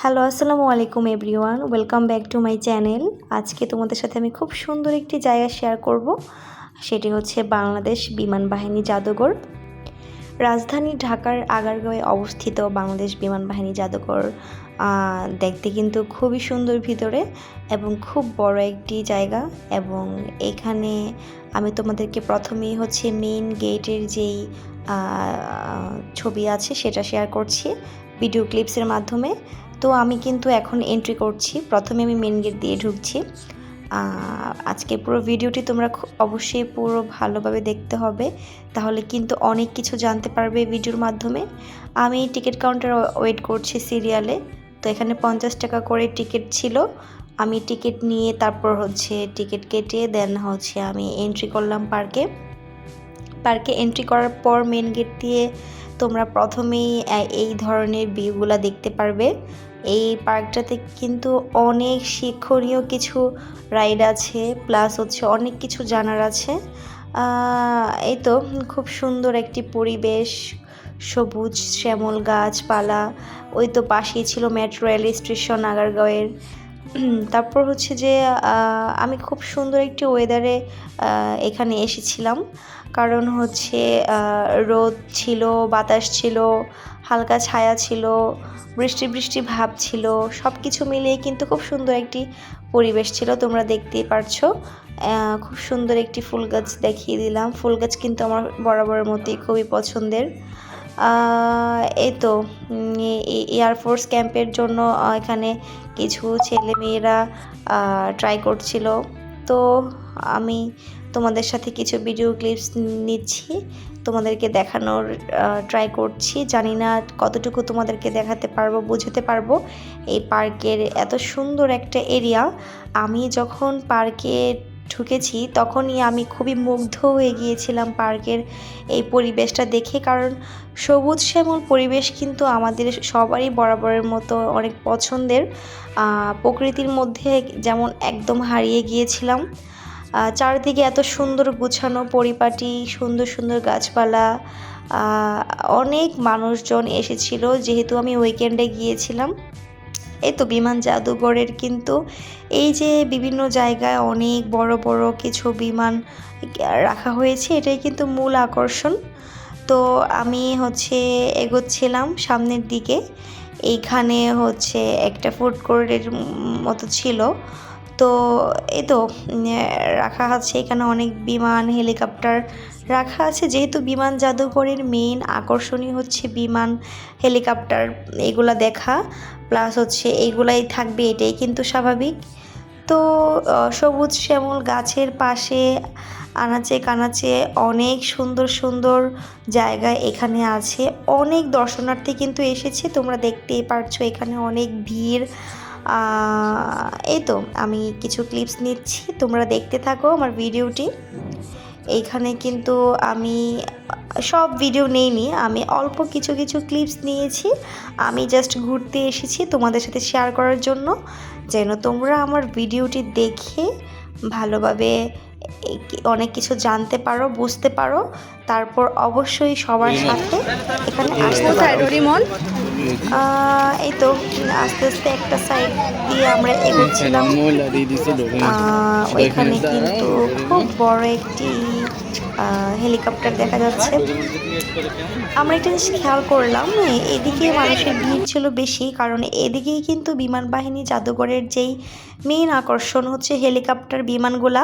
Hello আসসালামু আলাইকুম everyone welcome back to my channel আজকে তোমাদের সাথে আমি খুব সুন্দর একটি জায়গা শেয়ার করব। সেটি হচ্ছে বাংলাদেশ বিমান বাহিনী জাদুঘর। রাজধানী ঢাকার আগারগাঁওয়ে অবস্থিত বাংলাদেশ বিমান বাহিনী জাদুঘর দেখতে কিন্তু খুবই সুন্দর ভিতরে এবং খুব বড় একটি জায়গা এবং এখানে আমি তোমাদেরকে প্রথমেই হচ্ছে মেইন গেটের যেই ছবি আছে সেটা শেয়ার করছি। ভিডিও ক্লিপসের মাধ্যমে। তো আমি কিন্তু এখন এন্ট্রি করছি। প্রথমে আমি মেন গেট দিয়ে ঢুকছি। আজকে পুরো ভিডিওটি তোমরা অবশ্যই পুরো ভালোভাবে দেখতে হবে। তাহলে কিন্তু অনেক কিছু জানতে পারবে ভিডিওর মাধ্যমে। আমি টিকিট কাউন্টার ওয়েট করছি সিরিয়ালে তো এখানে পঞ্চাশ টাকা করে টিকিট ছিল। আমি টিকিট নিয়ে তারপর হচ্ছে টিকিট কেটে দেন হচ্ছে আমি এন্ট্রি করলাম পার্কে পার্কে এন্ট্রি করার পর মেন গেট দিয়ে তোমরা প্রথমেই এই ধরনের ভিউগুলা দেখতে পারবে। এই পার্কটাতে কিন্তু অনেক শিক্ষণীয় কিছু রাইড আছে প্লাস হচ্ছে অনেক কিছু জানার আছে। এই তো খুব সুন্দর একটি পরিবেশ সবুজ শ্যামল গাছপালা ওই তো পাশেই ছিল মেট্রো রেল স্টেশন আগারগাঁওয়ের উম, তারপর হচ্ছে যে আমি খুব সুন্দর একটি ওয়েদারে এখানে এসেছিলাম। কারণ হচ্ছে রোদ ছিল, বাতাস ছিল, হালকা ছায়া ছিল, বৃষ্টি বৃষ্টি ভাব ছিল সব কিছু মিলিয়ে কিন্তু খুব সুন্দর একটি পরিবেশ ছিল, তোমরা দেখতেই পারছ। খুব সুন্দর একটি ফুল গাছ দেখিয়ে দিলাম। ফুল গাছ কিন্তু আমার বরাবরের মতোই খুবই পছন্দের। এই তো এয়ারফোর্স ক্যাম্পের জন্য এখানে কিছু ছেলে মেয়েরা ট্রাই করছিল। তো আমি তোমাদের সাথে কিছু ভিডিও ক্লিপস নিচ্ছি। তোমাদেরকে দেখানোর ট্রাই করছি। জানি না কতটুকু তোমাদেরকে দেখাতে পারব, বোঝাতে পারব। এই পার্কের এত সুন্দর একটা এরিয়া আমি যখন পার্কে ঢুকেছি, তখনই আমি খুবই মুগ্ধ হয়ে গিয়েছিলাম পার্কের এই পরিবেশটা দেখে। কারণ সবুজ শ্যামল পরিবেশ কিন্তু আমাদের সবারই বরাবরের মতো অনেক পছন্দের। প্রকৃতির মধ্যে যেমন একদম হারিয়ে গিয়েছিলাম। চারিদিকে এত সুন্দর গুছানো পরিপাটি, সুন্দর সুন্দর গাছপালা। অনেক মানুষজন এসেছিল, যেহেতু আমি উইকেন্ডে গিয়েছিলাম। এই তো বিমান জাদুঘরের কিন্তু এই যে বিভিন্ন জায়গায় অনেক বড় বড় কিছু বিমান রাখা হয়েছে, এটাই কিন্তু মূল আকর্ষণ। তো আমি হচ্ছে এগোচ্ছিলাম সামনের দিকে। এইখানে হচ্ছে একটা ফুড কোর্টের মতো ছিল। তো এই তো রাখা আছে। এখানে অনেক বিমান, হেলিকপ্টার রাখা আছে। যেহেতু বিমান জাদুঘরের মেইন আকর্ষণই হচ্ছে বিমান হেলিকপ্টার এগুলা দেখা প্লাস হচ্ছে এইগুলাই থাকবে এটাই কিন্তু স্বাভাবিক। তো সবুজ শ্যামল গাছের পাশে আনাচে কানাচে অনেক সুন্দর সুন্দর জায়গা এখানে আছে। অনেক দর্শনার্থী কিন্তু এসেছে, তোমরা দেখতেই পারছ এখানে অনেক ভিড়। এই তো, আমি কিছু ক্লিপস নিচ্ছি, তোমরা দেখতে থাকো আমার ভিডিওটি এইখানে কিন্তু আমি সব ভিডিও নেইনি আমি অল্প কিছু কিছু ক্লিপস নিয়েছি। আমি জাস্ট ঘুরতে এসেছি তোমাদের সাথে শেয়ার করার জন্য। যেন তোমরা আমার ভিডিওটি দেখে ভালোভাবে অনেক কিছু জানতে পারো বুঝতে পারো। তারপর অবশ্যই সবার সাথে এখানে আসতে পারো। এই তো আস্তে আস্তে একটা সাইড দিয়ে আমরা এগোচ্ছিলাম। ওইখানে কিন্তু খুব বড় একটি হেলিকপ্টার দেখা যাচ্ছে। আমরা একটা জিনিস খেয়াল করলাম এদিকে মানুষের ভিড় ছিল বেশি কারণ এদিকেই কিন্তু বিমান বাহিনী জাদুঘরের যেই মেইন আকর্ষণ হচ্ছে হেলিকপ্টার বিমানগুলা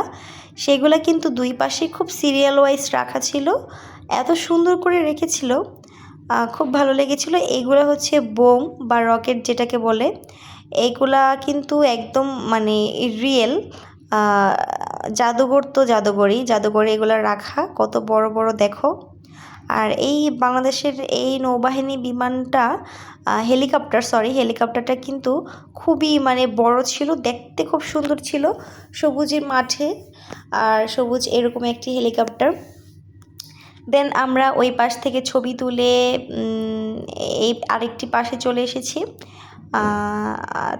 সেগুলা কিন্তু দুই পাশে খুব সিরিয়াল ওয়াইজ রাখা ছিল এত সুন্দর করে রেখেছিল খুব ভালো লেগেছিল। এইগুলো হচ্ছে বোম বা রকেট যেটাকে বলে। এইগুলা কিন্তু একদম মানে রিয়েল জাদুঘর তো জাদুঘরই। জাদুঘরে এগুলো রাখা। কত বড় বড় দেখো। আর এই বাংলাদেশের এই নৌবাহিনী বিমানটা হেলিকপ্টার সরি হেলিকপ্টারটা কিন্তু খুবই মানে বড় ছিল। দেখতে খুব সুন্দর ছিল। সবুজের মাঠে। আর সবুজ এরকম একটি হেলিকপ্টার দেন আমরা ওই পাশ থেকে ছবি তুলে এই আরেকটি পাশে চলে এসেছি।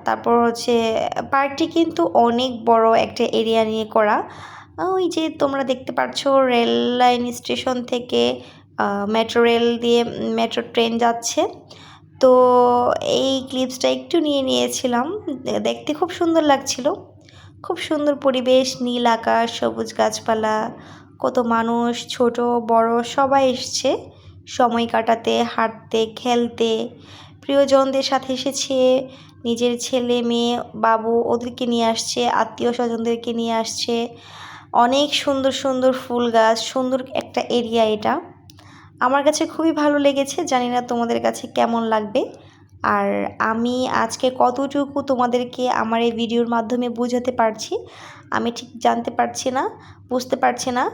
তারপর হচ্ছে পার্কটি কিন্তু অনেক বড় একটা এরিয়া নিয়ে করা। ওই যে তোমরা দেখতে পাচ্ছ রেল লাইন স্টেশন থেকে মেট্রো রেল দিয়ে, মেট্রো ট্রেন যাচ্ছে। তো এই ক্লিপসটা একটু নিয়ে নিয়েছিলাম। দেখতে খুব সুন্দর লাগছিল। খুব সুন্দর পরিবেশ, নীল আকাশ, সবুজ গাছপালা কত মানুষ, ছোট, বড়, সবাই এসছে। সময় কাটাতে, হাঁটতে, খেলতে। প্রিয়জনদের সাথে এসেছে। নিজের ছেলে, মেয়ে, বাবু ওদেরকে নিয়ে আসছে, আত্মীয় স্বজনদেরকে নিয়ে আসছে। অনেক সুন্দর সুন্দর ফুল গাছ, সুন্দর একটা এরিয়া এটা। আমার কাছে খুবই ভালো লেগেছে। জানি না তোমাদের কাছে কেমন লাগবে। আর আমি আজকে কতটুকু তোমাদেরকে আমার এই ভিডিওর মাধ্যমে বোঝাতে পারছি, আমি ঠিক জানতে পারছি না, বুঝতে পারছি না।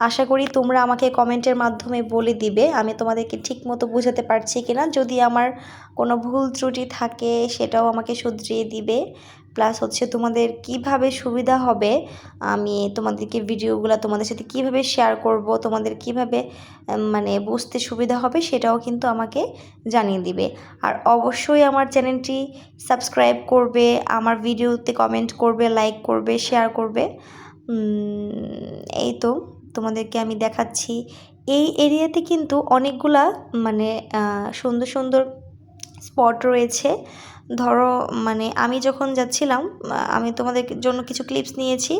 আশা করি তোমরা আমাকে কমেন্টের মাধ্যমে বলে দিবে, আমি তোমাদেরকে ঠিক মতো বোঝাতে পারছি কিনা। যদি আমার কোনো ভুল ত্রুটি থাকে, সেটাও আমাকে শুধরিয়ে দিবে। প্লাস হচ্ছে তোমাদের কীভাবে সুবিধা হবে, আমি তোমাদেরকে ভিডিওগুলো তোমাদের সাথে কীভাবে শেয়ার করব, তোমাদের কীভাবে মানে বুঝতে সুবিধা হবে সেটাও কিন্তু আমাকে জানিয়ে দিবে। আর অবশ্যই আমার চ্যানেলটি সাবস্ক্রাইব করবে, আমার ভিডিওতে কমেন্ট করবে লাইক করবে শেয়ার করবে। এই তো তোমাদেরকে আমি দেখাচ্ছি। এই এরিয়াতে কিন্তু অনেকগুলা মানে সুন্দর সুন্দর স্পট রয়েছে। ধরো মানে আমি যখন যাচ্ছিলাম, আমি তোমাদের জন্য কিছু ক্লিপস নিয়েছি।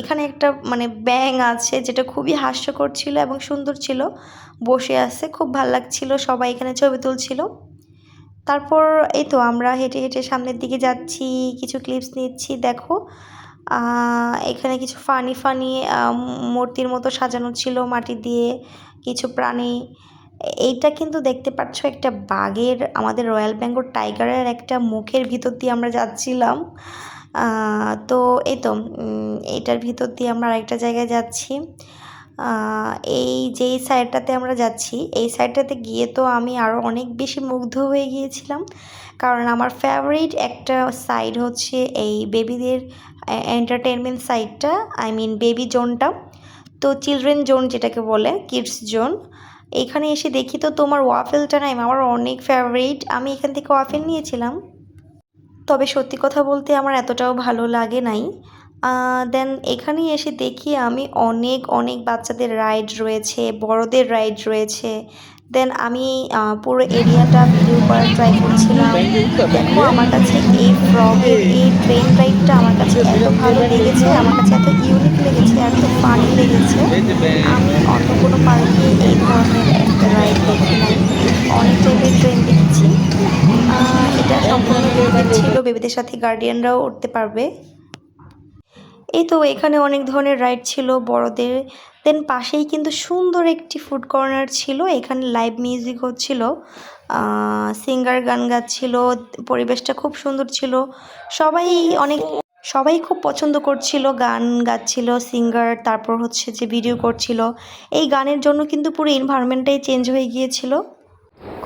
এখানে একটা মানে ব্যাং আছে যেটা খুবই হাস্যকর ছিল এবং সুন্দর ছিল। বসে আছে, খুব ভালো লাগছিল, সবাই এখানে ছবি তুলছিল। তারপর এই তো আমরা হেঁটে হেঁটে সামনের দিকে যাচ্ছি, কিছু ক্লিপস নিচ্ছি, দেখো। এখানে কিছু ফানি ফানি মূর্তির মতো সাজানো ছিল মাটি দিয়ে, কিছু প্রাণী। এইটা কিন্তু দেখতে পাচ্ছ একটা বাঘের, আমাদের রয়্যাল বেঙ্গল টাইগারের একটা মুখের ভিতর দিয়ে আমরা যাচ্ছিলাম। তো এই তো এইটার ভিতর দিয়ে আমরা আরেকটা জায়গায় যাচ্ছি। এই যেই সাইডটাতে আমরা যাচ্ছি, এই সাইডটাতে গিয়ে তো আমি আরও অনেক বেশি মুগ্ধ হয়ে গিয়েছিলাম। কারণ আমার ফেভারিট একটা সাইড হচ্ছে এই বেবিদের এন্টারটেনমেন্ট সাইডটা আই মিন বেবি জোনটা তো চিলড্রেন জোন যেটাকে বলে কিডস জোন এখানে এসে দেখি তো তোমার ওয়াফেলটা নাই, আমার অনেক ফেভারিট আমি এখান থেকে ওয়াফেল নিয়েছিলাম। তবে সত্যি কথা বলতে আমার এতটাও ভালো লাগে নাই। দেন এখানে এসে দেখি আমি অনেক অনেক বাচ্চাদের রাইড রয়েছে, বড়দের রাইড রয়েছে। দেন আমি পুরো এরিয়াটা ভিডিও করার ট্রাই করছিলাম। দেখো, আমার কাছে এই ফ্রগের এই ট্রেন রাইডটা আমার কাছে এত ভালো লেগেছে, আমার কাছে এত ইউনিক লেগেছে, এত ফানি লেগেছে। আমি অন্য কোনো পার্কে এই ধরনের একটা রাইড দেখি নাই। অনেক টাইপের ট্রেন দেখেছি। এটা সম্পূর্ণ বেবিদের ছিল। বেবিদের সাথে গার্ডিয়ানরাও উঠতে পারবে। এই তো এখানে অনেক ধরনের রাইড ছিল বড়দের। দেন পাশেই কিন্তু সুন্দর একটি ফুড কর্নার ছিল, এখানে লাইভ মিউজিক হচ্ছিল সিঙ্গার গান গাচ্ছিল, পরিবেশটা খুব সুন্দর ছিল। সবাই অনেক, সবাই খুব পছন্দ করছিল, গান গাচ্ছিল সিঙ্গার তারপর হচ্ছে যে ভিডিও করছিল। এই গানের জন্য কিন্তু পুরো এনভায়রনমেন্টটাই চেঞ্জ হয়ে গিয়েছিল।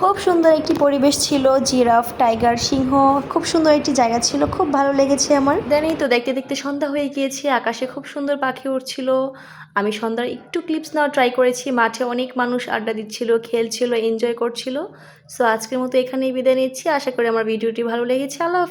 খুব সুন্দর একটি পরিবেশ ছিল, জিরাফ, টাইগার, সিংহ, খুব সুন্দর একটি জায়গা ছিল, খুব ভালো লেগেছে আমার। দেন তো দেখতে দেখতে সন্ধ্যা হয়ে গিয়েছে, আকাশে খুব সুন্দর পাখি উঠছিল আমি সন্ধ্যার একটু ক্লিপস নেওয়া ট্রাই করেছি, মাঠে অনেক মানুষ আড্ডা দিচ্ছিল, খেলছিল এনজয় করছিল। সো আজকের মতো এখানেই বিদায় নিচ্ছি, আশা করি আমার ভিডিওটি ভালো লেগেছে, আল্লাহ